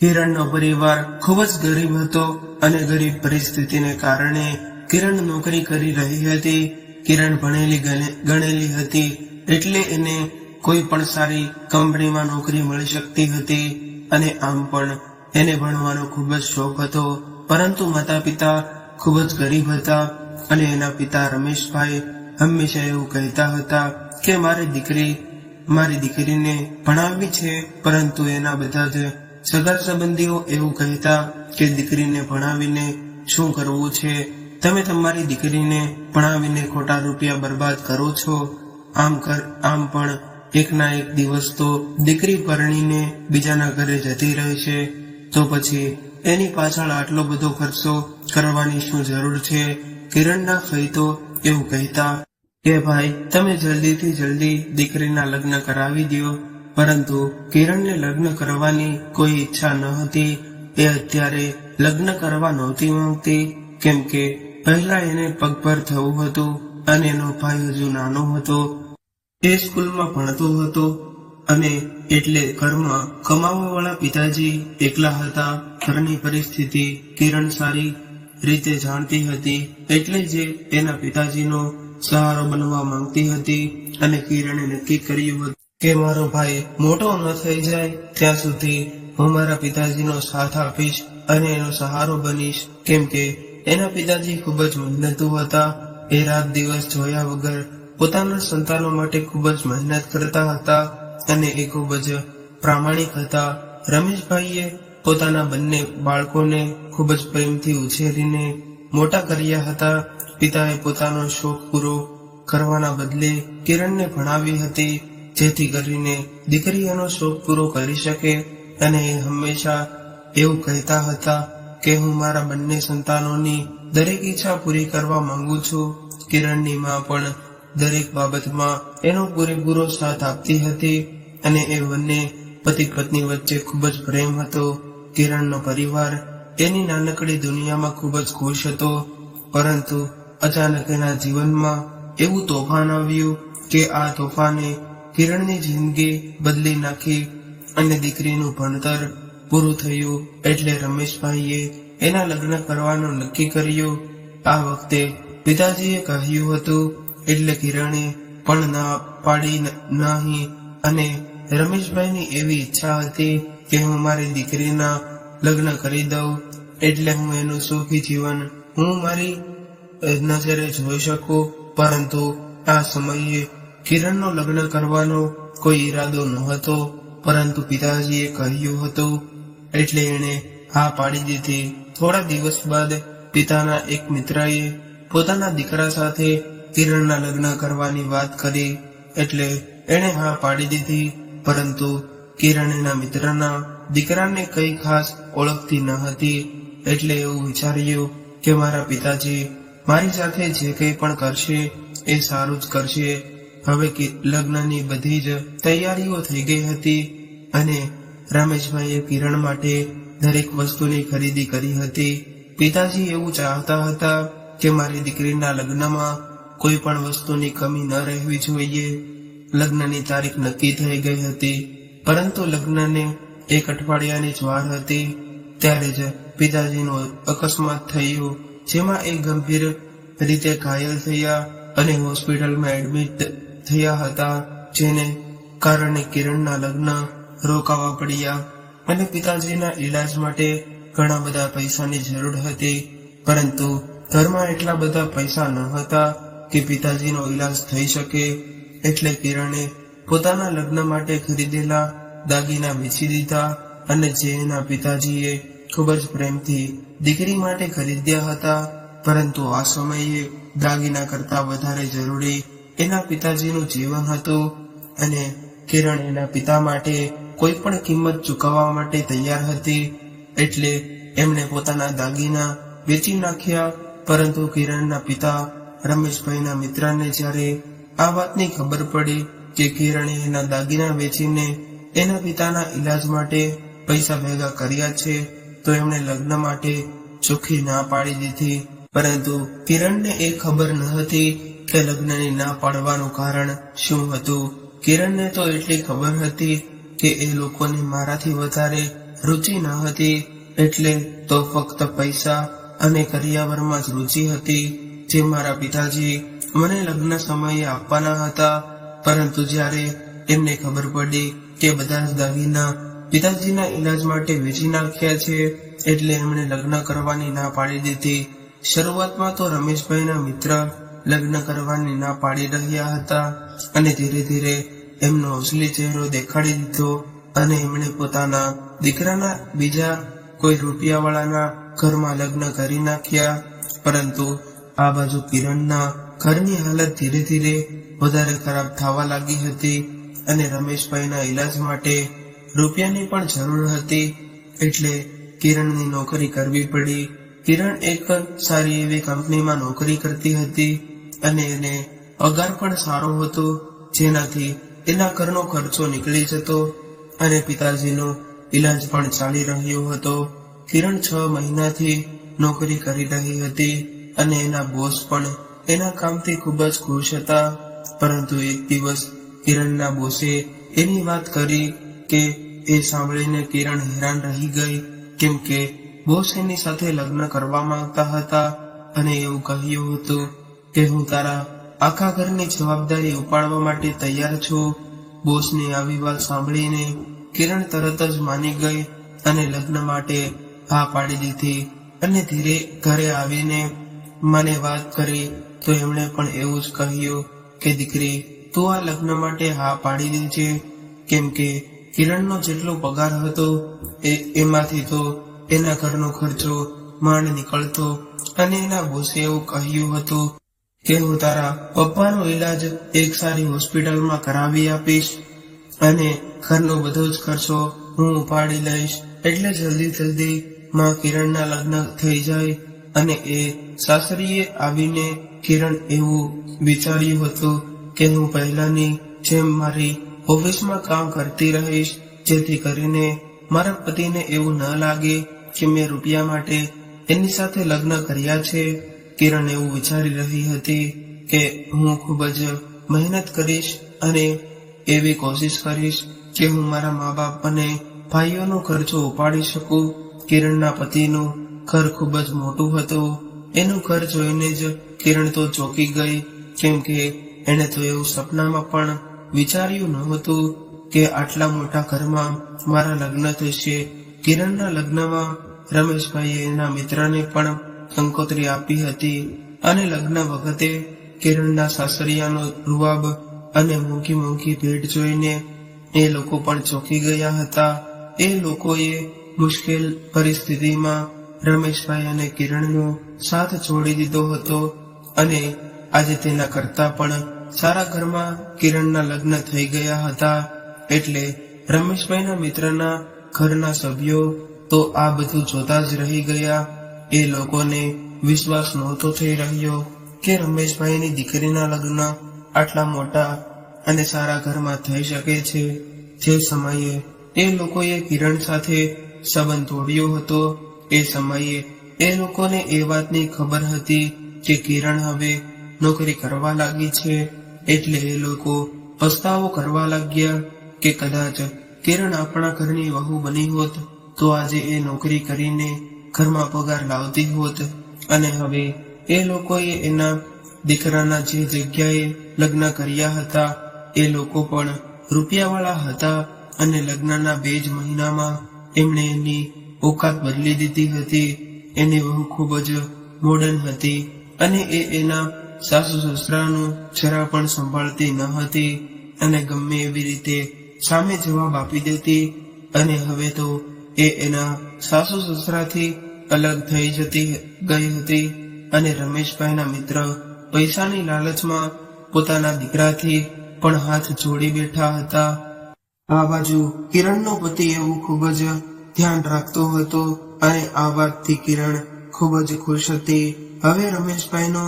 કિરણનો પરિવાર ખૂબ જ ગરીબ હતો અને ગરીબ પરિસ્થિતિને કારણે કિરણ નોકરી કરી રહી હતી. કિરણ ભણેલી ગણે- ગણેલી હતી એટલે એને કોઈ પણ સારી કંપનીમાં નોકરી મળી શકતી હતી અને આમ પણ એને ભણવાનો ખૂબ જ શોખ હતો. પરંતુ માતા પિતા ખૂબ જ ગરીબ હતા અને એના પિતા રમેશભાઈ હંમેશા એવું કહેતા હતા કે, મારી દીકરી મારી દીકરીને ભણાવવી છે, પરંતુ એના બધા જ સગા સંબંધીઓ એવું કહેતા કે દીકરીને ભણાવીને શું કરવું છે? તમે તમારી દીકરીને ભણાવીને ખોટા રૂપિયા બરબાદ કરો છો? આમ કર, આમ પણ એકના એક દિવસ તો દીકરી પરણીને બીજાના ઘરે જતી રહે છે. તો પછી એની પાછળ આટલો બધો ખર્ચો કરવાની શું જરૂર છે? કિરણના ફૈતો એવું કહેતા કે, ભાઈ, તમે જલ્દીથી જલ્દી દીકરીના લગ્ન કરાવી દો પરંતુ કિરણને લગ્ન કરવાની કોઈ ઈચ્છા ન હતી. એ અત્યારે લગ્ન કરવા નહોતી માંગતી, કેમ કે પહેલા એને પગભર થવું હતું અને એનો ભાઈ હજુ નાનો હતો. એ સ્કૂલમાં ભણતો હતો અને એટલે ઘરમાં કમાવા વાળા પિતાજી એકલા હતા. ઘરની પરિસ્થિતિ કિરણ સારી રીતે જાણતી હતી, એટલે જે એના પિતાજીનો સહારો બનવા માંગતી હતી અને કિરણે નક્કી કર્યું હતું. કે મારો ભાઈ મોટો ન થઈ જાય, ત્યાં સુધી હું મારા પિતાજીનો સાથ આપીશ અને એનો સહારો બનીશ. કેમ કે એના પિતાજી ખૂબ જ મહેનતુ હતા. એ રાત દિવસ જોયા વગર પોતાના સંતાનો માટે ખૂબ જ મહેનત કરતા હતા અને એ ખૂબ જ પ્રામાણિક હતા. રમેશભાઈએ પોતાના બંને બાળકોને ખૂબ જ પ્રેમથી ઉછેરીને મોટા કર્યા હતા. પિતાએ પોતાનો શોખ પૂરો કરવાના બદલે કિરણને ભણાવી હતી. જેથી કરીને દીકરી એનો શોખ પૂરો કરી શકે અને એ હંમેશા એવું કહેતા હતા કે હું મારા બંને સંતાનોની દરેક ઈચ્છા પૂરી કરવા માંગુ છું. કિરણની માં પણ દરેક બાબતમાં એનો પૂરેપૂરો સાથ આપતી હતી અને એ બંને પતિ પત્ની વચ્ચે ખૂબ જ પ્રેમ હતો. કિરણનો પરિવાર એની નાનકડી દુનિયામાં ખૂબ જ ખુશ હતો. પરંતુ અચાનક એના જીવનમાં એવું તોફાન આવ્યું કે આ તોફાને કિરણની જિંદગી બદલી નાખી અને દીકરીનું ભણતર પૂરું થયું એટલે રમેશભાઈએ એના લગ્ન કરવાનું નક્કી કર્યું. આ વખતે પિતાજીએ કહ્યું હતું, એટલે કિરણે પણ ના પાડી નહીં. અને રમેશભાઈની એવી ઈચ્છા હતી કે હું મારી દીકરીના લગ્ન કરી દઉં, એટલે હું એનું સુખી જીવન, હું મારી નજરે જોઈ શકું. પરંતુ આ સમયે કિરણનો લગ્ન કરવાનો કોઈ ઈરાદો નહોતો, પરંતુ પિતાજીએ કહ્યું હતું, એટલે એણે હા પાડી દીધી. થોડા દિવસ બાદ પિતાના એક મિત્રએ પોતાના દીકરા સાથે કિરણના લગ્ન કરવાની વાત કરી, એટલે એણે હા પાડી દીધી. પરંતુ કિરણ એના મિત્રના દીકરાને કઈ ખાસ ઓળખતી ન હતી, એટલે એવું વિચાર્યું કે મારા પિતાજી મારી સાથે જે કંઈ પણ કરશે એ સારું જ કરશે. હવે કે લગ્નની બધી જ તૈયારીઓ થઈ ગઈ હતી અને રમેશભાઈએ કિરણ માટે દરેક વસ્તુની ખરીદી કરી હતી. પિતાજી એવું ચાહતા હતા કે મારી દીકરીના લગ્નમાં કોઈ પણ વસ્તુની કમી ન રહેવી જોઈએ. લગ્નની તારીખ નક્કી થઈ ગઈ હતી. પરંતુ લગ્નને એક અઠવાડિયાની જ વાર હતી. ત્યારે જ પિતાજીનો અકસ્માત થયો, જેમાં એ ગંભીર રીતે ઘાયલ થયા અને હોસ્પિટલમાં એડમિટ થયા હતા, જેને કારણે કિરણના લગ્ન રોકાવા પડ્યા અને પિતાજીના ઈલાજ માટે ઘણા બધા પૈસાની જરૂર હતી. પરંતુ ઘરમાં એટલા બધા પૈસા ન હતા કે પિતાજીનો ઈલાજ થઈ શકે એટલે કિરણે પોતાના લગ્ન માટે ખરીદેલા દાગીના વેચી દીધા અને જે એના પિતાજીએ ખૂબ જ પ્રેમથી દીકરી માટે ખરીદ્યા હતા, પરંતુ આ સમયે દાગીના કરતા વધારે જરૂરી એના પિતાજીનું જીવન હતું અને કિરણ એના પિતા માટે કોઈ પણ કિંમત ચૂકવવા માટે તૈયાર હતી એટલે એમણે પોતાના દાગીના વેચી નાખ્યા. પરંતુ કિરણના પિતા રમેશભાઈના મિત્રને જ્યારે આ વાતની ખબર પડી કે કિરણે એના દાગીના વેચીને એના પિતાના ઈલાજ માટે પૈસા ભેગા કર્યા છે, તો એમણે લગ્ન માટે ચોખ્ખી ના પાડી દીધી. પરંતુ કિરણને એ ખબર ન હતી કે લગ્નની ના પાડવાનું કારણ શું હતું? કિરણને તો એટલી ખબર હતી કે એ લોકોને મારાથી વધારે રુચિ ન હતી, એટલે તો ફક્ત પૈસા અને કરિયાવરમાં જ રુચિ હતી, જે મારા પિતાજી મને લગ્ન સમયે આપવાના હતા. પરંતુ જ્યારે એમને ખબર પડી કે બધા જ દાગીના પિતાજીના ઈલાજ માટે વેચી નાખ્યા છે, એટલે એમણે લગ્ન કરવાની ના પાડી દીધી. શરૂઆતમાં તો રમેશભાઈના મિત્ર લગ્ન કરવાની ના પાડી રહ્યા હતા અને ધીરે ધીરે એમનો અસલી ચહેરો દેખાડી દીધો અને એમણે પોતાના દીકરાના બીજા કોઈ રૂપિયાવાળાના ઘરમાં લગ્ન કરી નાખ્યા. પરંતુ આ બાજુ કિરણના ઘરની હાલત ધીરે ધીરે વધારે ખરાબ થવા લાગી હતી અને રમેશભાઈના ઈલાજ માટે રૂપિયાની પણ જરૂર હતી એટલે કિરણની નોકરી કરવી પડી. કિરણ એક સારી એવી કંપનીમાં નોકરી કરતી હતી. અને એને પગાર પણ સારો હતો, જેનાથી એના ઘરનો ખર્ચો નીકળી જતો અને પિતાજીનો ઈલાજ પણ ચાલી રહ્યો હતો. કિરણ છ મહિનાથી નોકરી કરી રહી હતી અને એના બોસ પણ એના કામથી ખૂબ જ ખુશ હતા. પરંતુ એક દિવસ કિરણના બોસે એની વાત કરી કે એ સાંભળીને કિરણ હેરાન રહી ગઈ, કેમ કે બોસ એની સાથે લગ્ન કરવા માંગતા હતા અને એવું કહ્યું હતું. કે હું તારા આખા ઘરની જવાબદારી ઉપાડવા માટે તૈયાર છું. બોસની આવી વાત સાંભળીને કિરણ તરત જ માની ગઈ અને લગ્ન માટે હા પાડી દીધી અને ધીરે ઘરે આવીને મને વાત કરી તો એમણે પણ એવું જ કહ્યું કે, દીકરી, તું આ લગ્ન માટે હા પાડી દેજે. કેમ કે કિરણનો જેટલો પગાર હતો એ એમાંથી તો એના ઘરનો ખર્ચો માંડ નીકળતો અને એના બોસે એવું કહ્યું હતું હું તારા પપ્પાનો ઈલાજ એક સારી હોસ્પિટલમાં કરાવી આપીશ અને ઘરનો બધો જ ખર્ચો હું ઉપાડી લઈશ. એટલે જલ્દી જલ્દી માં કિરણના લગ્ન થઈ જાય અને એ સાસરીએ આવીને કિરણ એવું વિચાર્યું હતું કે હું પહેલાની જેમ મારી ઓફિસમાં કામ કરતી રહીશ, જેથી કરીને મારા પતિને એવું ન લાગે કે મેં રૂપિયા માટે એની સાથે લગ્ન કર્યા છે. કિરણ એવું વિચારી રહી હતી કે હું ખૂબ જ મહેનત કરીશ અને એવી કોશિશ કરીશ કે હું મારા મા બાપ અને ભાઈઓનો ખર્ચો ઉપાડી શકું. કિરણના પતિનું ઘર ખૂબ જ મોટું હતું. એનું ઘર જોઈને જ કિરણ તો ચોંકી ગઈ, કેમ કે એણે તો એવું સપનામાં પણ વિચાર્યું નહોતું કે આટલા મોટા ઘરમાં મારા લગ્ન થશે. કિરણના લગ્નમાં રમેશભાઈએ એના મિત્રને પણ કંકોત્રી આપી હતી અને લગ્ન વખતે કિરણના સાસરિયાનો રૂવાબ અને મોંઘી મોંઘી ભેટ જોઈને એ લોકો પણ ચોંકી ગયા હતા. એ લોકોએ મુશ્કેલ પરિસ્થિતિમાં રમેશભાઈ અને કિરણનો સાથ છોડી દીધો હતો અને આજે તેના કરતા પણ સારા ઘરમાં કિરણના લગ્ન થઈ ગયા હતા. એટલે રમેશભાઈના મિત્રના ઘરના સભ્યો તો આ બધું જોતા જ રહી ગયા. એ લોકોને વિશ્વાસ નહોતો થઈ રહ્યો કે રમેશભાઈની દીકરીના લગ્ન આટલા મોટા અને સારા ઘરમાં થઈ શકે છે. જે સમયે એ લોકોએ કિરણ સાથે સંબંધ તોડ્યો હતો, એ સમયે એ લોકોને એ વાતની ખબર હતી કે કિરણ હવે નોકરી કરવા લાગી છે, એટલે એ લોકો પસ્તાવો કરવા લાગ્યા કે કદાચ કિરણ આપણા ઘરની વહુ બની હોત તો આજે એ નોકરી કરીને ઘરમાં પગાર લાવતી હોત અને હવે એ લોકોએ એના દીકરાના જે જગ્યાએ લગ્ન કર્યા હતા, એ લોકો પણ રૂપિયાવાળા હતા અને લગ્નના બે જ મહિનામાં એમણે એની ઓકાત બદલી દીધી હતી. એની વહુ ખૂબ જ મોડર્ન હતી અને એ એના સાસુ સસરાનું જરા પણ સંભાળતી ન હતી અને ગમે એવી રીતે સામે જવાબ આપી દેતી અને હવે તો એ એના સાસુ સસરાથી અલગ થઈ જતી, ગઈ હતી અને રમેશભાઈના મિત્ર પૈસાની લાલચમાં પોતાના દીકરાથી પણ હાથ જોડી બેઠા હતા. આ બાજુ કિરણનો પતિ એવું ખૂબ જ ધ્યાન રાખતો હતો અને આ વાતથી કિરણ ખૂબ જ ખુશ હતી. હવે રમેશભાઈનો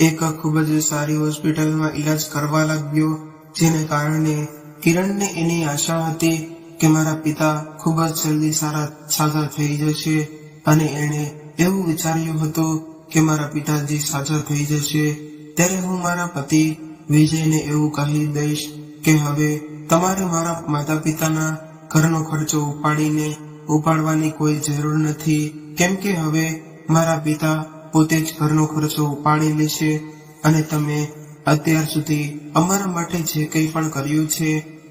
એક ખૂબ જ સારી હોસ્પિટલમાં ઈલાજ કરવા લાગ્યો, જેને કારણે કિરણને એની આશા હતી કે મારા પિતા ખૂબ જ જલ્દી સારા સાજા થઈ જશે. અને એણે એવું વિચાર્યું હતું કે મારા પિતાજી સાજા થઈ જશે, ત્યારે હું મારા પતિ વિજયને એવું કહી દઈશ કે હવે તમારે મારા માતા પિતાના ઘરનો ખર્ચો ઉપાડીને ઉપાડવાની કોઈ જરૂર નથી, કેમ કે હવે મારા પિતા પોતે જ ઘરનો ખર્ચો ઉપાડી લેશે અને તમે અત્યાર સુધી અમારા માટે જે કંઈ પણ કર્યું છે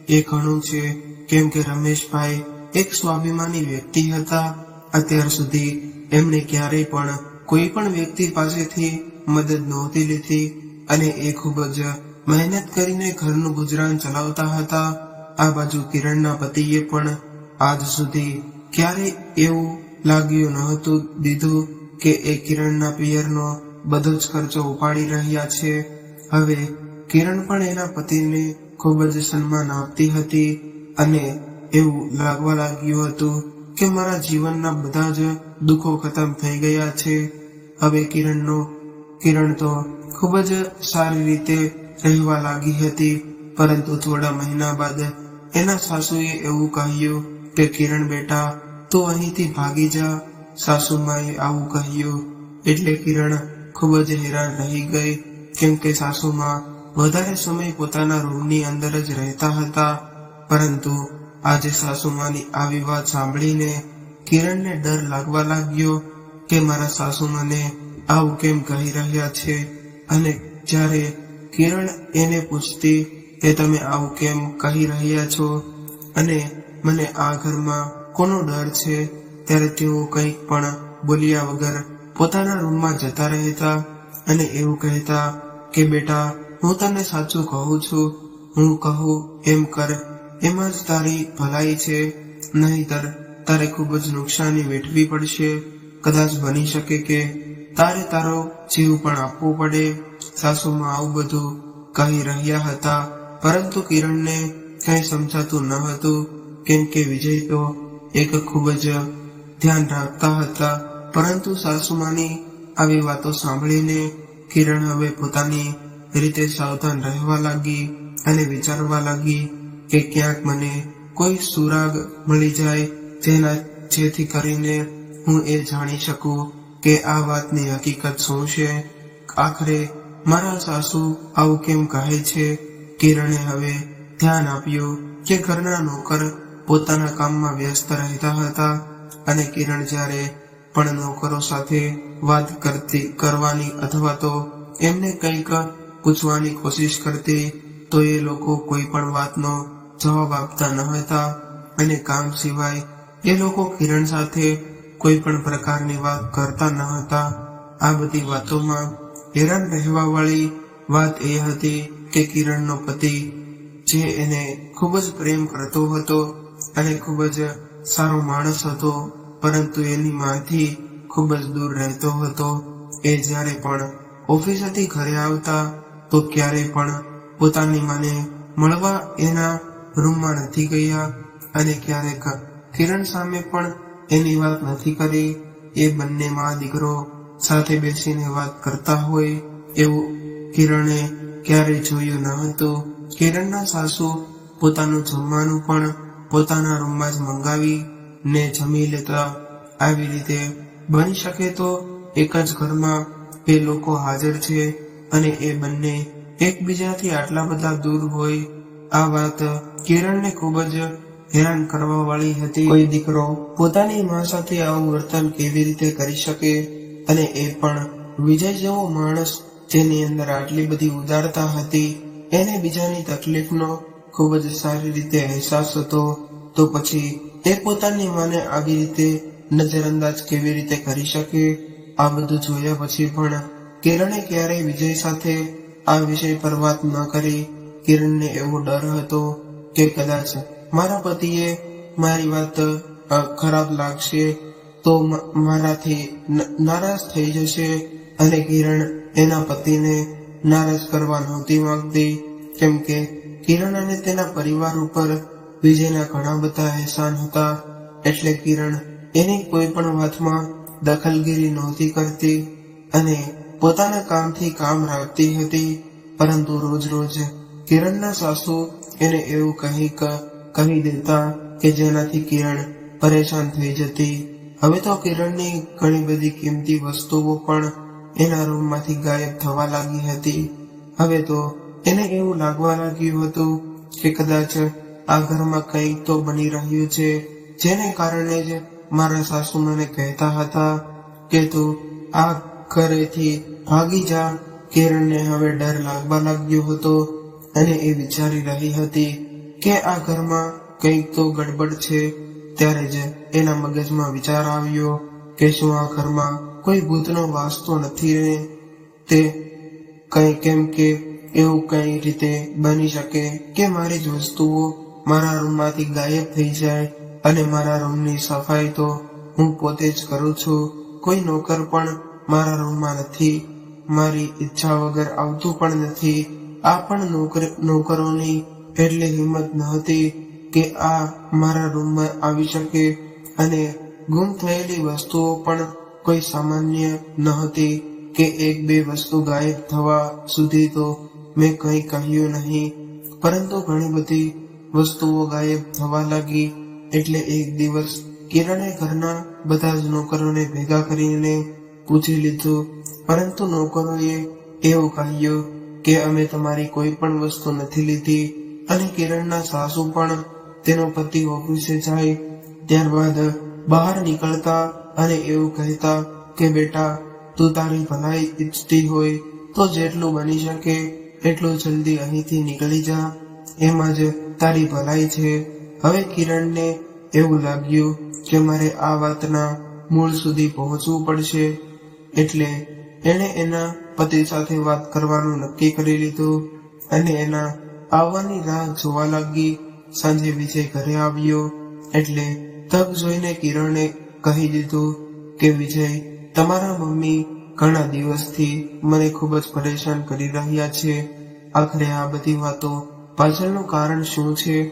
એ ઘણું છે, કેમ કે રમેશભાઈ એક સ્વાભિમાની વ્યક્તિ હતા અત્યાર સુધી એમણે ક્યારેય પણ કોઈ પણ વ્યક્તિ પાસેથી મદદ નહોતી લીધી અને એ ખૂબ જ મહેનત કરીને ઘરનું ગુજરાન ચલાવતા હતા. આ બાજુ કિરણના પતિએ પણ આજ સુધી ક્યારે એવું લાગ્યું નહોતું દીધું કે એ કિરણના પિયરનો બધો જ ખર્ચો ઉપાડી રહ્યા છે. હવે કિરણ પણ એના પતિને ખૂબ જ સન્માન આપતી હતી અને એવું લાગવા લાગ્યું હતું કે મારા જીવનના બધા જ દુઃખો ખતમ થઈ ગયા છે. હવે કિરણનો, કિરણ તો ખૂબ જ સારી રીતે રહેવા લાગી હતી, પરંતુ થોડા મહિના બાદ એના સાસુએ એવું કહ્યું કે, કિરણ બેટા, તું અહીંથી ભાગી જા. સાસુમાએ આવું કહ્યું, એટલે કિરણ ખૂબ જ હેરાન રહી ગઈ, કેમ કે સાસુમાં વધારે સમય પોતાના રૂમની અંદર જ રહેતા હતા, પરંતુ આજે સાસુમાની આવી વાત સાંભળીને કિરણને ડર લાગવા લાગ્યો કે મારા સાસુ મને આવું કેમ કહી રહ્યા છે? અને જ્યારે કિરણ એને પૂછતી કે તમે આવું કેમ કહી રહ્યા છો અને મને આ ઘરમાં કોનો ડર છે, ત્યારે તેઓ કંઈક પણ બોલ્યા વગર પોતાના રૂમમાં જતા રહેતા અને એવું કહેતા કે, બેટા, હું તને સાચું કહું છું. હું કહું એમ કર. એમાં જ તારી ભલાઈ છે. નહીતર તારે ખૂબ જ નુકસાની વેઠવી પડશે. કદાચ બની શકે કે તારે તારો જીવ પણ આપવો પડે. સાસુમાં આવું બધું કહી રહ્યા હતા. પરંતુ કિરણને કંઈ સમજાતું ન હતું. કેમ કે વિજય તો એક ખૂબ જ ધ્યાન રાખતા હતા. પરંતુ સાસુમાની આવી વાતો સાંભળીને કિરણ હવે પોતાની રીતે સાવધાન રહેવા લાગી અને વિચારવા લાગી. કે ક્યાંક મને કોઈ સુરાગ મળી જાય જેના જેથી કરીને હું એ જાણી શકું કે આ વાતની હકીકત શું છે? આખરે મારા સાસુ આવું કેમ કહે છે? કિરણે હવે ધ્યાન આપ્યું કે ઘરના નોકર પોતાના કામમાં વ્યસ્ત રહેતા હતા અને કિરણ જ્યારે પણ નોકરો સાથે વાત કરતી, કરવાની અથવા તો એમને કંઈક પૂછવાની કોશિશ કરતી, તો એ લોકો કોઈ પણ વાતનો જવાબ આપતા ન હતા અને કામ સિવાય એ લોકો કિરણ સાથે કોઈ પણ પ્રકારની વાત કરતા ન હતા. આ બધી વાતોમાં હેરાન રહેવા વાળી વાત એ હતી કે કિરણનો પતિ, જે એને ખૂબ જ પ્રેમ કરતો હતો અને ખૂબ જ સારો માણસ હતો, પરંતુ એની માંથી ખૂબ જ દૂર રહેતો હતો. એ જ્યારે પણ ઓફિસેથી ઘરે આવતા તો ક્યારેય પણ પોતાની માને મળવા એના રૂમમાં નથી ગયા અને ક્યારેક કિરણ સામે પણ એની વાત નથી કરી. એ બંને માં દીકરો સાથે બેસીને વાત કરતા હોય એવું કિરણે ક્યારેય જોયું ન હતું. કિરણના સાસુ પોતાનું જમવાનું પણ પોતાના રૂમમાં જ મંગાવી ને જમી લેતા આવી રીતે બની શકે તો એક જ ઘરમાં એ લોકો હાજર છે અને એ બંને એકબીજાથી આટલા બધા દૂર હોય આ વાત કિરણને ખૂબ જ હેરાન કરવા વાળી હતી. કોઈ દીકરો પોતાની માં સાથે આવું વર્તન કેવી રીતે કરી શકે અને એ પણ વિજય જેવો માણસ જેની અંદર આટલી બધી ઉદારતા હતી, એને બીજાની તકલીફનો ખૂબ જ સારી રીતે અહેસાસ હતો, તો પછી એ પોતાની માને આવી રીતે નજરઅંદાજ કેવી રીતે કરી શકે? આ બધું જોયા પછી પણ કિરણે ક્યારેય વિજય સાથે આ વિષય પર વાત ન કરી. કિરણને એવો ડર હતો કે કદાચ મારા પતિએ મારી વાત ખરાબ લાગશે તો મારાથી નારાજ થઈ જશે અને કિરણ એના પતિને નારાજ કરવા નહોતી માંગતી. કેમ કે કિરણ અને તેના પરિવાર ઉપર વિજયના ઘણા બધા અહેસાન હતા. એટલે કિરણ એની કોઈ પણ વાતમાં દખલગીરી નહોતી કરતી અને પોતાના કામથી કામ રાખતી હતી, પરંતુ રોજ રોજ કિરણના સાસુ એને એવું કહી કહી દેતા કે જેનાથી કિરણ પરેશાન થઈ જતી. હવે તો કિરણની ઘણી બધી કિંમતી વસ્તુઓ પણ એના રૂમમાંથી ગાયબ થવા લાગી હતી. હવે તો એને એવું લાગવા લાગ્યું હતું કે કદાચ આ ઘરમાં કંઈક તો બની રહ્યું છે, જેને કારણે જ મારા સાસુ મને કહેતા હતા કે તું આ ઘરેથી ભાગી જા. કિરણને હવે ડર લાગવા લાગ્યો હતો અને એ વિચારી રહી હતી કે આ ઘરમાં કંઈક તો ગડબડ છે. ત્યારે જ એના મગજમાં વિચાર આવ્યો કે શું આ ઘરમાં કોઈ ભૂતનો વાસ તો નથી ને તે કંઈ કેમ કે એવું કઈ રીતે બની શકે કે મારી જ વસ્તુઓ મારા રૂમમાંથી ગાયબ થઈ જાય અને મારા રૂમની સફાઈ તો હું પોતે જ કરું છું. કોઈ નોકર પણ મારા રૂમમાં નથી. મારી ઈચ્છા વગર આવતું પણ નથી. આ પણ નોકર, નોકરોની એટલી હિંમત ન હતી કે આ મારા રૂમમાં આવી શકે અને ગુમ થયેલી વસ્તુઓ પણ કોઈ સામાન્ય ન હતી કે એક, બે વસ્તુ ગાયબ થવા સુધી તો મેં કંઈ કહ્યું નહીં. પરંતુ ઘણી બધી વસ્તુઓ ગાયબ થવા લાગી એટલે એક દિવસ કિરણે ઘરના બધા જ નોકરોને ભેગા કરીને પૂછી લીધું. પરંતુ નોકરોએ એવું કહ્યું કે અમે તમારી કોઈ પણ વસ્તુ નથી લીધી અને કિરણના સાસુ પણ તેનો પતિ ઓફિસે જાય, ત્યારબાદ બહાર નીકળતા અને એવું કહેતા કે, બેટા, તું તારી ભલાઈ ઈચ્છતી હોય તો જેટલું બની શકે એટલું જલ્દી અહીંથી નીકળી જા. એમાં જ તારી ભલાઈ છે. હવે કિરણને એવું લાગ્યું કે મારે આ વાતના મૂળ સુધી પહોંચવું પડશે. એટલે એણે એના પતિ સાથે વાત કરવાનું નક્કી કરી લીધું અને એના આવવાની રાહ જોવા લાગી. સાંજે વિજય ઘરે આવ્યો એટલે તક જોઈને કિરણે કહી દીધું કે, વિજય, તમારા મમ્મી ઘણા દિવસથી મને ખૂબ જ પરેશાન કરી રહ્યા છે. આખરે આ બધી વાતો પાછળનું કારણ શું છે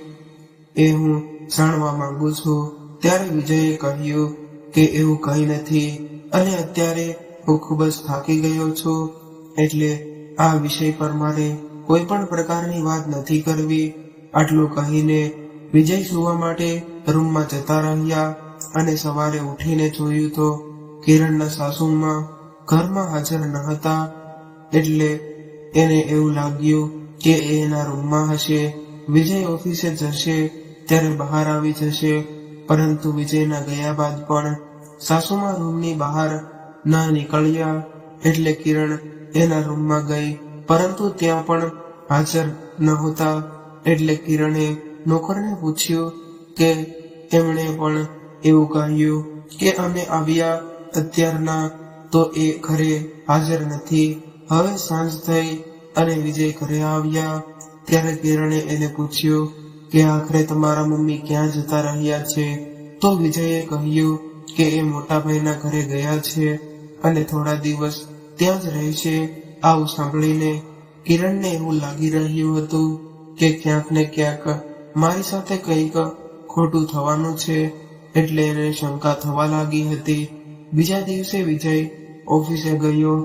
એ હું જાણવા માંગુ છું. ત્યારે વિજયે કહ્યું કે, એવું કંઈ નથી. અને અત્યારે હું ખૂબ જ થાકી ગયો છું, એટલે આ વિષય પર મારે કોઈ પણ પ્રકારની વાત નથી કરવી. આટલું કહીને વિજય સુવા માટે રૂમમાં જતા રહ્યા અને સવારે ઉઠીને જોયું તો કિરણના સાસુમાં ઘરમાં હાજર ન હતા, એટલે એને એવું લાગ્યું કે એ એના રૂમમાં હશે. વિજય ઓફિસે જશે, ત્યારે બહાર આવી જશે, પરંતુ વિજયના ગયા બાદ પણ સાસુમાં રૂમની બહાર ન નીકળ્યા એટલે કિરણ એના રૂમમાં ગઈ. પરંતુ ત્યાં પણ હાજર નહોતા. એટલે કિરણે નોકરને પૂછ્યું કે એમણે પણ એવું કહ્યું કે અમે આવ્યા અત્યારના તો એ ઘરે હાજર નથી. હવે સાંજ થઈ અને વિજય ઘરે આવ્યા. ત્યારે કિરણે એને પૂછ્યું કે આખરે તમારા મમ્મી ક્યાં જતા રહ્યા છે? તો વિજયે કહ્યું કે એ મોટાભાઈના ઘરે ગયા છે. અને થોડા દિવસ ત્યાં જ રહેશે આવું સાંભળીને કિરણને એવું લાગી રહ્યું હતું કે ક્યાંક ને ક્યાંક મારી સાથે કંઈક ખોટું થવાનું છે એટલે એને શંકા થવા લાગી હતી. બીજા દિવસે વિજય ઓફિસે ગયો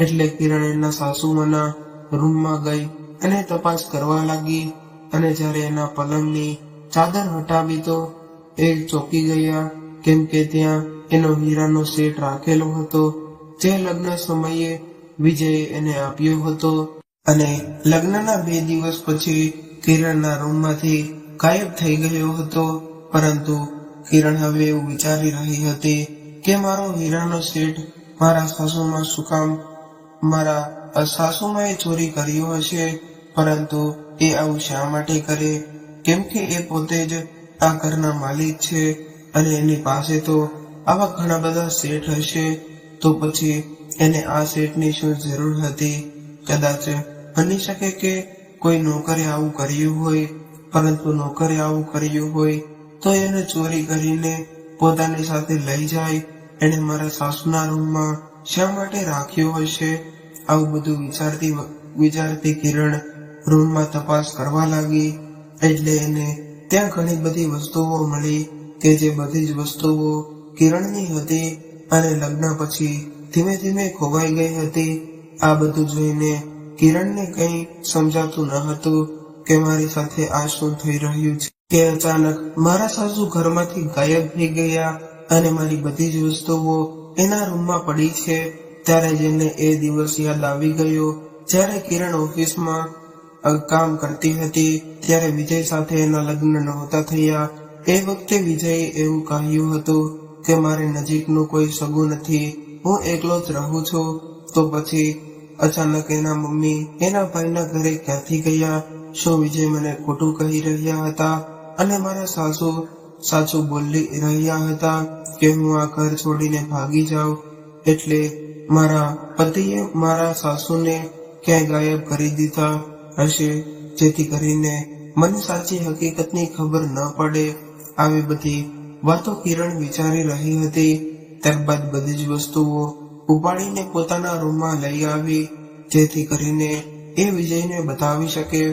એટલે કિરણ એના સાસુમાના રૂમમાં ગઈ અને તપાસ કરવા લાગી અને જ્યારે એના પલંગની ચાદર હટાવી તો એ ચોકી ગયા, કેમ કે ત્યાં એનો હીરાનો સેટ રાખેલો હતો. જે લગ્ન સમયે વિજયે એને આપ્યો હતો અને લગ્નના બે દિવસ પછી કિરણના રૂમમાંથી ગાયબ થઈ ગયો હતો. પરંતુ કિરણ હવે એવું વિચારી રહી હતી કે મારો હીરાનો સેટ મારા સાસુમાં શું કામ? મારા સાસુમાએ ચોરી કર્યો હશે, પરંતુ એ આવું શા માટે કરે? કેમ કે એ પોતે જ આ ઘરના માલિક છે અને એની પાસે તો આવા ઘણા બધા સેટ હશે તો પછી એને આ સેટની શું જરૂર હતી? કદાચ બની શકે કે કોઈ નોકરે આવું કર્યું હોય, પરંતુ નોકરે આવું કર્યું હોય તો એને ચોરી કરીને પોતાની સાથે લઈ જાય. એને મારા સાસુના રૂમમાં શા માટે રાખ્યો હશે? આવું બધું વિચારતી વિચારતી કિરણ રૂમમાં તપાસ કરવા લાગી. એટલે એને ત્યાં ઘણી બધી વસ્તુઓ મળી કે જે બધી જ વસ્તુઓ કિરણની હતી અને લગ્ન પછી ધીમે ધીમે ખોવાઈ ગઈ હતી. આ બધું જોઈને કિરણને કંઈ સમજાતું ન હતું કે મારી સાથે આ શું થઈ રહ્યું છે. કે અચાનક મારા સાસુ ઘરમાંથી ગાયબ થઈ ગયા અને મારી બધી જ વસ્તુઓ એના રૂમમાં પડી છે. ત્યારે જેને એ દિવસ યાદ આવી ગયો, જ્યારે કિરણ ઓફિસમાં કામ કરતી હતી, ત્યારે વિજય સાથે એના લગ્ન નહોતા થયા. એ વખતે વિજયે એવું કહ્યું હતું કે મારી નજીકનું કોઈ સગું નથી, હું એકલો જ રહું છું. તો પછી અચાનક એના મમ્મી એના ભાઈના ઘરે ક્યાંથી ગયા? શું વિજય મને ખોટું કહી રહ્યા હતા? અને મારા સાસુ સાચું બોલી રહ્યા હતા કે હું આ ઘર છોડીને ભાગી જાઉં? એટલે મારા પતિએ મારા સાસુને ક્યાંય ગાયબ કરી દીધા હશે, જેથી કરીને મને સાચી હકીકતની ખબર ન પડે. આવી બધી વાતો કિરણ વિચારી રહી હતી. ત્યારબાદ બધી જ વસ્તુઓ ઉપાડીને પોતાના રૂમમાં લઈ આવી, જેથી કરીને એ વિજયને બતાવી શકે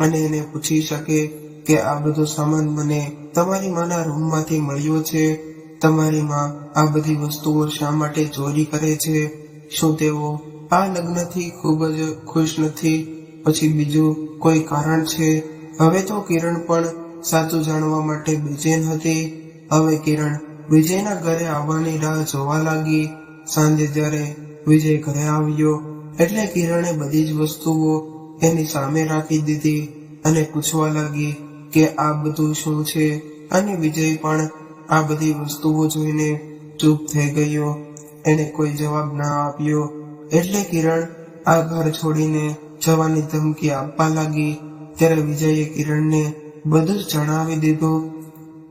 અને એને પૂછી શકે કે આ બધો સામાન મને તમારી માના રૂમમાંથી મળ્યો છે? તમારી માં આ બધી વસ્તુઓ શા માટે ચોરી કરે છે? શું તેઓ આ લગ્નથી ખૂબ જ ખુશ નથી? પછી બીજું કોઈ કારણ છે? હવે તો કિરણ પણ સાચું જાણવા માટે બેચેન હતી. હવે કિરણ વિજયના ઘરે આવવાની રાહ જોવા લાગી. સાંજે જ્યારે વિજય ઘરે આવ્યો એટલે કિરણે બધી જ વસ્તુઓ એની સામે રાખી દીધી અને પૂછવા લાગી કે આ બધું શું છે? અને વિજય પણ આ બધી વસ્તુઓ જોઈને ચૂપ થઈ ગયો. એને કોઈ જવાબ ના આપ્યો. એટલે કિરણ આ ઘર છોડીને જવાની ધમકી આપવા લાગી. ત્યારે વિજયે કિરણને બધું જ જણાવી દીધું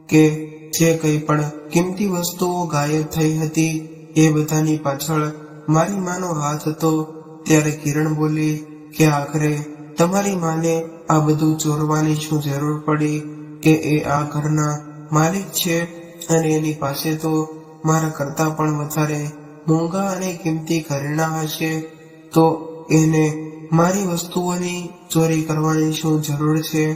કે જે કંઈ પણ કિંમતી વસ્તુઓ ગાયબ થઈ હતી, એ બધાની પાછળ મારી માનો હાથ હતો. ત્યારે કિરણ બોલી કે આખરે તમારી માને આ બધું ચોરવાની શું જરૂર પડી કે એ આ ઘરના માલિક છે અને એની પાસે તો મારા કરતા પણ વધારે મોંઘા અને કિંમતી ઘરેણાં હશે. તો એને મારી વસ્તુઓની ચોરી કરવાની શું જરૂર છે?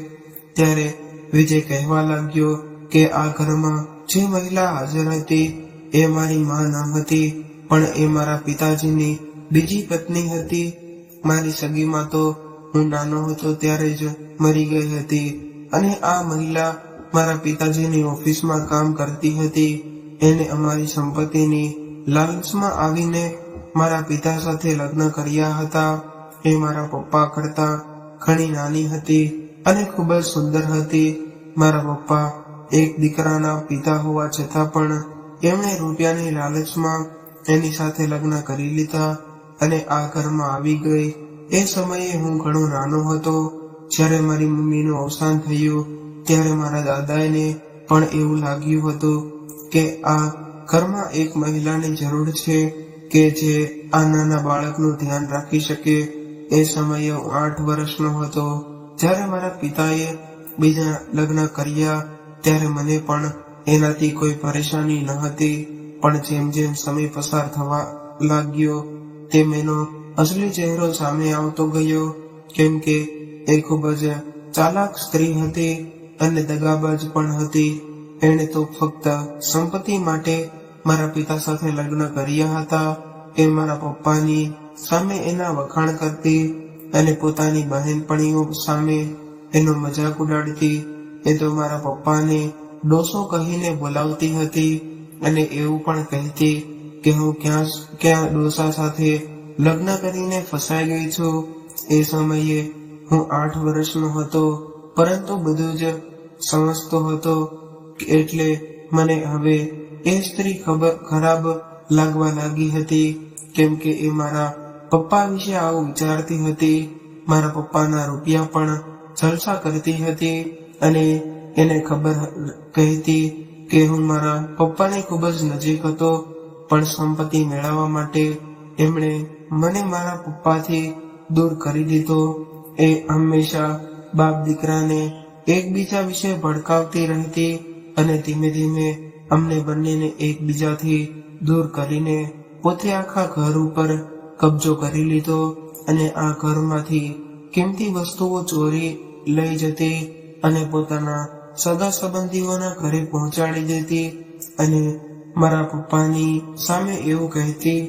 ત્યારે વિજય કહેવા લાગ્યો કે આ ઘરમાં જે મહિલા હાજર હતી એ મારી માં ન હતી, પણ એ મારા પિતાજીની બીજી પત્ની હતી. મારી સગીમાં તો હું નાનો હતો ત્યારે જ મરી ગઈ હતી અને આ મહિલા મારા પિતાજીની ઓફિસમાં કામ કરતી હતી. એને અમારી સંપત્તિની લાલચમાં આવીને મારા પિતા સાથે લગ્ન કર્યા હતા. એ મારા પપ્પા કરતા ઘણી નાની હતી અને ખૂબ જ સુંદર હતી. મારા પપ્પા એક દીકરાના પિતા હોવા છતાં પણ એમણે રૂપિયાની લાલચમાં એની સાથે લગ્ન કરી લીધા અને આ ઘરમાં આવી ગઈ. એ સમયે હું ઘણો નાનો હતો. જ્યારે મારી મમ્મીનું અવસાન થયું, ત્યારે મારા દાદાને પણ એવું લાગ્યું હતું કે આ ઘરમાં એક મહિલાની જરૂર છે કે જે આ નાના બાળકનું ધ્યાન રાખી શકે. એ સમયે હું આઠ વર્ષનો હતો. જ્યારે મારા પિતાએ બીજા લગ્ન કર્યા ત્યારે મને પણ એનાથી કોઈ પરેશાની ન હતી. પણ જેમ જેમ સમય પસાર થવા લાગ્યો, તેમ એનો અસલી ચહેરો સામે આવતો ગયો. કેમ કે એ ખૂબ જ ચાલાક સ્ત્રી હતી અને દગાબાજ પણ હતી. એણે તો ફક્ત સંપત્તિ માટે મારા પિતા સાથે લગ્ન કર્યા હતા એ મારા પપ્પાની સામે એના વખાણ કરતી અને પોતાની બહેનપણીઓ સામે એનો મજાક ઉડાડતી. એ તો મારા પપ્પાને ડોસો કહીને બોલાવતી હતી અને એવું પણ કહેતી કે હું ક્યાં ક્યાં ડોસા સાથે લગ્ન કરીને ફસાઈ ગઈ છું. એ સમયે હું આઠ વર્ષનો હતો, પરંતુ બધું જ સમજતો હતો એટલે મને હવે એ સ્ત્રી ખબર, ખરાબ લાગવા લાગી હતી, કેમ કે એ મારા પપ્પા વિશે આવું વિચારતી હતી. મારા પપ્પાના રૂપિયા પણ જલસા કરતી હતી. અને એને ખબર કહેતી કે હું મારા પપ્પાની ખૂબ જ નજીક હતો, પણ સંપત્તિ મેળવવા માટે એમણે મને મારા પપ્પાથી દૂર કરી દીધો. એ હંમેશા બાપ દીકરાને એકબીજા વિશે ભડકાવતી રહેતી અને ધીમે ધીમે અમને બંનેને એકબીજાથી દૂર કરીને પોતે આખા ઘર ઉપર કબજો કરી લીધો અને આ ઘરમાંથી કિંમતી વસ્તુઓ ચોરી લઈ જતી અને પોતાના સગા સંબંધીઓના ઘરે પહોંચાડી દેતી અને મારા પપ્પાની સામે એવું કહેતી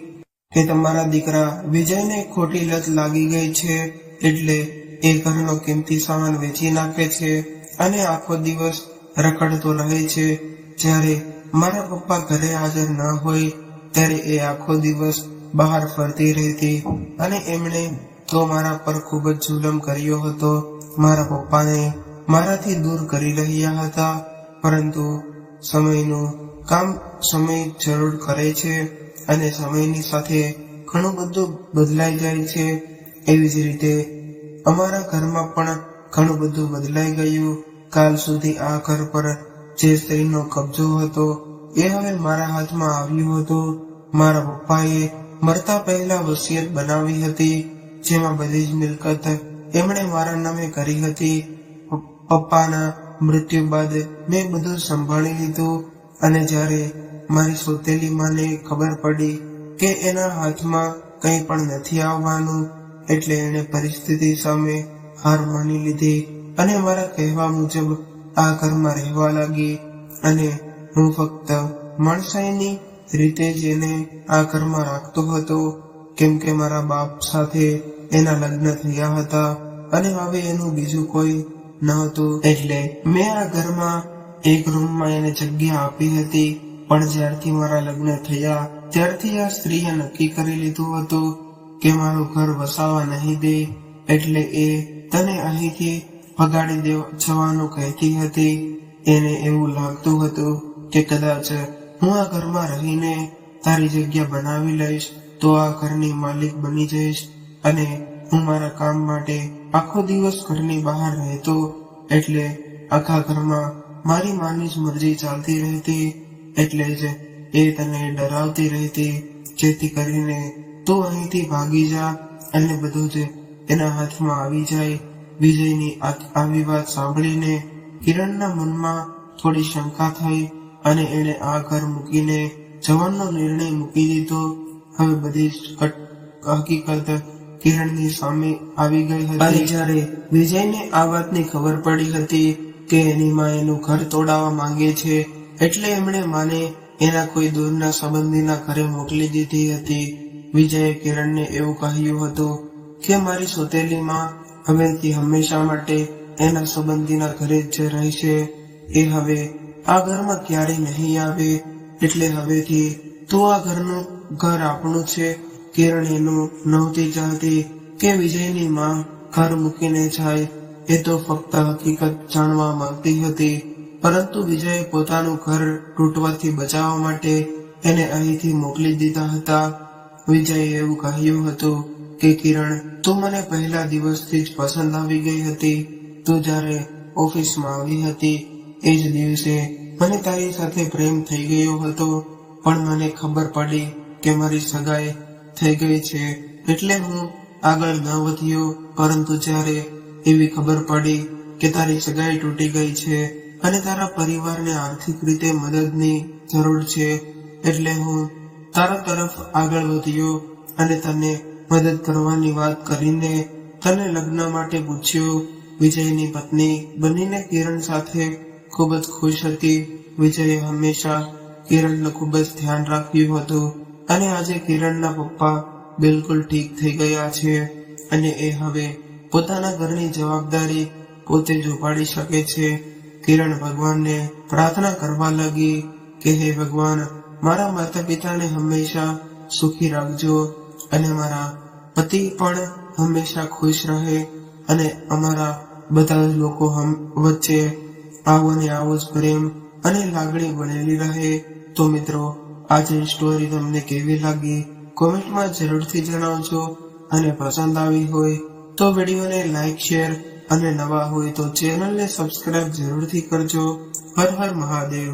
કે તમારા દીકરા વિજયને ખોટી લત લાગી ગઈ છે એટલે એ ઘરનો કિંમતી સામાન વેચી નાખે છે અને આખો દિવસ રખડતો રહે છે. જ્યારે મારા પપ્પા ઘરે હાજર ન હોય, ત્યારે એ આખો દિવસ બહાર ફરતી રહેતી અને એમણે તો મારા પર ખૂબ જ જુલમ કર્યો હતો. મારા પપ્પાને મારાથી દૂર કરી રહ્યા હતા, પરંતુ સમયનું કામ સમય જરૂર કરે છે અને સમયની સાથે ઘણું બધું બદલાઈ જાય છે. એવી જ રીતે અમારા ઘરમાં પણ ઘણું બધું બદલાઈ ગયું. કાલ સુધી આ ઘર પર જે સ્ત્રીનો કબજો હતો, એ હવે મારા હાથમાં આવ્યું હતું. મારા પપ્પાએ મરતા પહેલા વસિયત બનાવી હતી, જેમાં બધી જ મિલકત એમણે મારા નામે કરી હતી. પપ્પાના મૃત્યુ બાદ મેં બધું સંભાળી લીધું અને જ્યારે મારી સોતેલી માને ખબર પડી કે એના હાથમાં કંઈ પણ નથી આવવાનું, એટલે એણે પરિસ્થિતિ સામે હાર માની લીધી અને મારા કહેવા મુજબ આ ઘરમાં રહેવા લાગી અને હું ફક્ત માણસાઈની રીતે જ એને આ ઘરમાં રાખતો હતો, કેમ કે મારા બાપ સાથે એના લગ્ન થયા હતા અને હવે એનું બીજું કોઈ ન હતું. એટલે મેં આ ઘરમાં એક રૂમમાં એને જગ્યા આપી હતી. પણ જ્યારથી મારા લગ્ન થયા, ત્યારથી આ સ્ત્રીએ નક્કી કરી લીધું હતું કે મારું ઘર વસાવા નહીં દે. એટલે એ તને અહીંથી ભગાડી દેવા, જવાનું કહેતી હતી. એને એવું લાગતું હતું કે કદાચ હું આ ઘરમાં રહીને તારી જગ્યા બનાવી લઈશ, તો આ ઘરની માલિક બની જઈશ અને હું મારા કામ માટે આખો દિવસ ઘરની બહાર રહેતો એટલે આખા ઘરમાં મારી માની જ મરજી ચાલતી રહેતી, એટલે જ એ તને ડરાવતી રહેતી, જેથી કરીને તું અહીંથી ભાગી જા અને બધું જ એના હાથમાં આવી જાય. વિજયની આવી વાત સાંભળીને કિરણના મનમાં થોડી શંકા થઈ અને એણે આ ઘર મૂકીને જવાનો નિર્ણય મૂકી દીધો. હવે બધી હકીકત કિરણની સામે આવી ગઈ હતી. જ્યારે વિજયને આ વાતની ખબર પડી હતી કે એની માં એનું ઘર તોડાવવા માંગે છે, એટલે એમણે માને એના કોઈ દૂરના સંબંધીના ઘરે મોકલી દીધી હતી. વિજયે કિરણને એવું કહ્યું હતું કે, મારી સોતેલી માં હવેથી હંમેશા માટે એના સંબંધીના ઘરે જ રહેશે. એ હવે આ ઘરમાં ક્યારેય નહીં આવે, એટલે હવેથી તું આ ઘરનું ઘર આપણું છે. કિરણ એનું નહોતી ચાહતી કે વિજયની માં ઘર મૂકીને જાય, એ તો ફક્ત હકીકત જાણવા માંગતી હતી. પરંતુ વિજયે પોતાનું ઘર તૂટવાથી બચાવવા માટે એને અહીંથી મોકલી દીધા હતા. વિજયે એવું કહ્યું હતું કે, કિરણ, તું મને પહેલા દિવસથી જ પસંદ આવી ગઈ હતી. તું જ્યારે ઓફિસમાં આવી હતી, એ જ દિવસે મને તારી સાથે પ્રેમ થઈ ગયો હતો. પણ મને ખબર પડી કે મારી સગાઈ થઈ ગઈ છે એટલે હું આગળ ન વધ્યો, પરંતુ જ્યારે એવી ખબર પડી કે તારી સગાઈ તૂટી ગઈ છે અને તારા પરિવારને આર્થિક રીતે મદદની જરૂર છે, એટલે હું તારા તરફ આગળ વધ્યો અને તને મદદ કરવાની વાત કરીને તને લગ્ન માટે પૂછ્યું. વિજયની પત્ની બનીને કિરણ સાથે ખૂબ જ ખુશ હતી. વિજયે હંમેશા કિરણનું ખૂબ જ ધ્યાન રાખ્યું હતું. અને આજે કિરણના પપ્પા બિલકુલ ઠીક થઈ ગયા છે અને એ હવે પોતાના ઘરની જવાબદારી પોતે જ ઉપાડી શકે છે. કિરણ ભગવાનને પ્રાર્થના કરવા લાગી કે હે ભગવાન, મારા માતા પિતાને હંમેશા સુખી રાખજો અને મારા પતિ પણ હંમેશા ખુશ રહે અને અમારા બધા જ લોકો હમ- વચ્ચે આવો ને આવો જ પ્રેમ અને લાગણી બનેલી રહે. તો મિત્રો આજે સ્ટોરી તમને કેવી લાગી? કોમેન્ટમાં જરૂરથી જણાવજો. અને પસંદ આવી હોય તો વિડીયોને લાઈક શેર અને નવા હોય તો ચેનલને સબસ્ક્રાઇબ જરૂરથી કરજો. હર હર મહાદેવ.